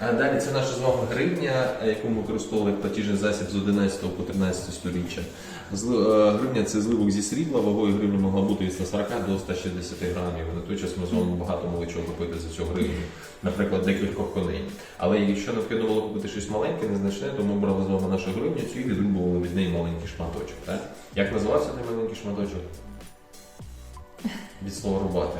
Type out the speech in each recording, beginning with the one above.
Далі це наша з вами гривня, яку ми використовували як платіжний засіб з 11 по 13 сторіччя. Зли- е, Гривня це зливок зі срібла, вагою гривні могла бути від 140 до 160 грамів. На той час ми з вами багато могли чого купити за цю гривню, наприклад, декількох коней. Але якщо необхідно було купити щось маленьке, незначне, то ми брали з вами нашу гривню цю і відрубували від неї маленький шматочок. Так? Як називався той маленький шматочок? Від слова рубати.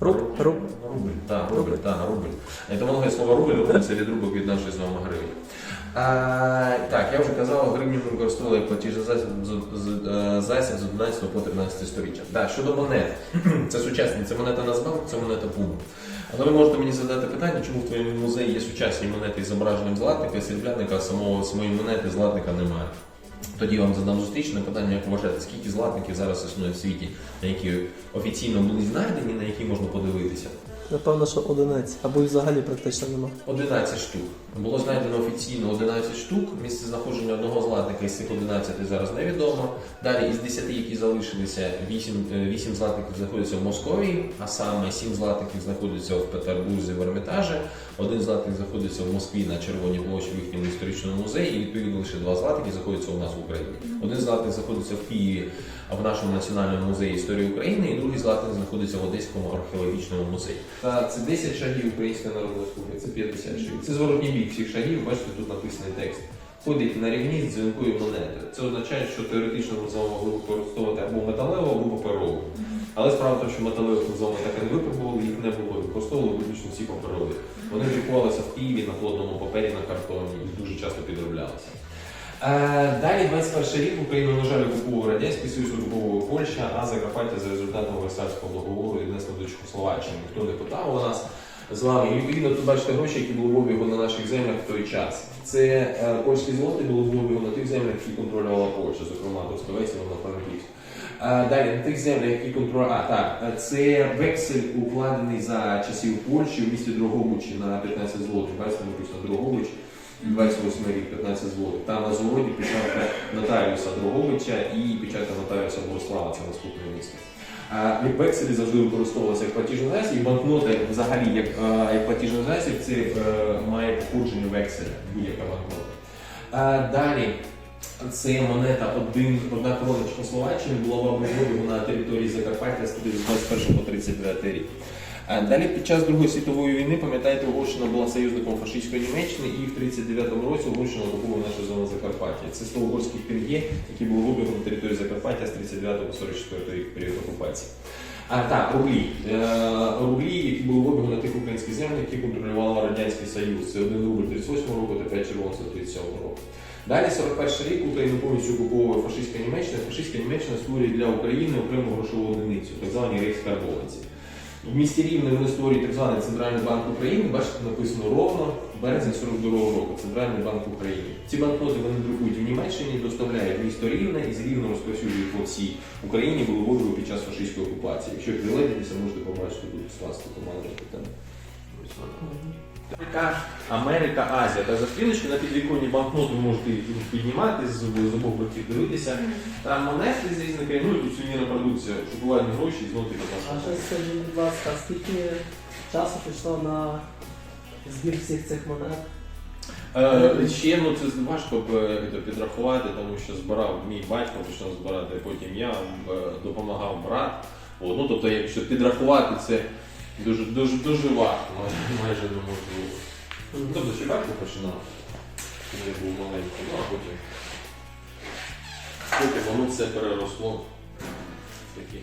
Руб, руб. Рубль, так, рубль, так, рубль. Етимологія слова рубль, рубль це відрубок від нашої з вами гривні. А, так, я вже казав, гривню ми використовували як платіжний засіб з, з, е, засіб з 11 по 13 сторіччя. Так, щодо монет, це сучасні, це монета Нацбанк, це монета Пума. Але ви можете мені задати питання, чому в твоєму музеї є сучасні монети із зображенням златника, срібляника, а самого самої монети златника немає. Тоді вам задам зустрічне питання, як вважаєте, скільки златників зараз існує в світі, на які офіційно були знайдені, на які можна подивитися? Напевно, що одиниць, або й взагалі практично нема. 11 штук. Було знайдено офіційно 11 штук. Місце знаходження одного златника із цих 11 зараз невідомо. Далі із 10, які залишилися, 8, 8 златників знаходяться в Московії, а саме 7 златників знаходяться в Петербурзі в Ермітажі, один златник знаходиться в Москві на Червоній площі в їхньому історичному музеї, і відповідно лише два златники знаходяться у нас в Україні. Один златник знаходиться в Києві в нашому національному музеї історії України, і другий златник знаходиться в Одеському археологічному музеї. Та це 10 шагів Української народної республіки, це 50 шагів. Це зворотній бік всіх шагів, бачите, тут написаний текст. Ходить на рівні з дзвінкою монетою. Це означає, що теоретично ми з вами могли використовувати або металеву, або паперову. Але справа в тому, що металевих ми з вами так і не випробували, їх не було. Використовували виключно всі паперові. Вони друкувалися в Києві на плотному папері на картоні і дуже часто підроблялися. Е, Далі 21 рік Україну, на жаль, окуповував Радянський Союз, окуповувала Польща, а Закарпаття за результатами Версальського договору віднесло до Чехословаччини. Ніхто не питав у нас з вами. І відповідно тут бачите гроші, які були в обігу на наших землях в той час. Це е, польські злоти були в обігу на тих землях, які контролювала Польща, зокрема Трускавець на Франківську. Е, Далі на тих землях, які контролювали. А, так, це вексель укладений за часів Польщі в місті Дрогобичі на 15 злотих. Бачите, написано Дрогобич. 28 рік 15 злотих. Там на заводі печатка нотаріуса Дроговича і печатка нотаріуса Борислава, це наступне місто. Векселі завжди використовувалися як платіжний засіб, і банкноти взагалі як, як платіжний засіб, це е, має походження векселя, будь-яка банкнота. Далі. Це монета один, одна корона Чехословаччини була в обігу на території Закарпаття з 21 по 39 рік. Далі під час Другої світової війни, пам'ятаєте, Угорщина була союзником фашистської Німеччини і в 39-му році Угорщина окуповувала нашу зону Закарпаття. Це 100 угорських пір'є, які були в на території Закарпаття з 39 по 44 рік період окупації. А так, рублі. Е, рублі, які були в на тих українських землях, які контролювала Радянський Союз. Це 1 рубль 38 року та 5 червонців 37 року. Далі 41 рік Україну повністю окуповує фашистська Німеччина. Фашистська Німеччина створює для України окрему грошову одиницю, так звані рейхскарбованці. В місті Рівне вони створюють так званий Центральний банк України. Бачите, написано ровно березень 42 року. Центральний банк України. Ці банкноти вони друкують в Німеччині, доставляють в місто Рівне і з Рівно розповсюджують по всій Україні було в під час фашистської окупації. Якщо прилетитися, можете побачити тут команду питання. Африка, Америка, Азія. Та за стрілочки на підвіконні банкноти ви можете піднімати з, з обох боків дивитися. Там монети з різних країн, ну і тут сувенірна продукція, шоколадні гроші і знову А ще скажіть, будь ласка, скільки часу пішло на збір всіх цих монет? Е, ще ну це важко б, е, підрахувати, тому що збирав мій батько, почав збирати, потім я е, допомагав брат. О, ну тобто, якщо підрахувати, це дуже дуже дуже важко, майже, майже неможливо. Ну, Тобто ще батько починав, коли я був маленький, ну а потім. Потім воно все переросло такі.